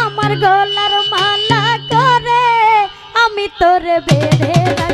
আমার গলার মালা করে আমি তোরে বেড়ে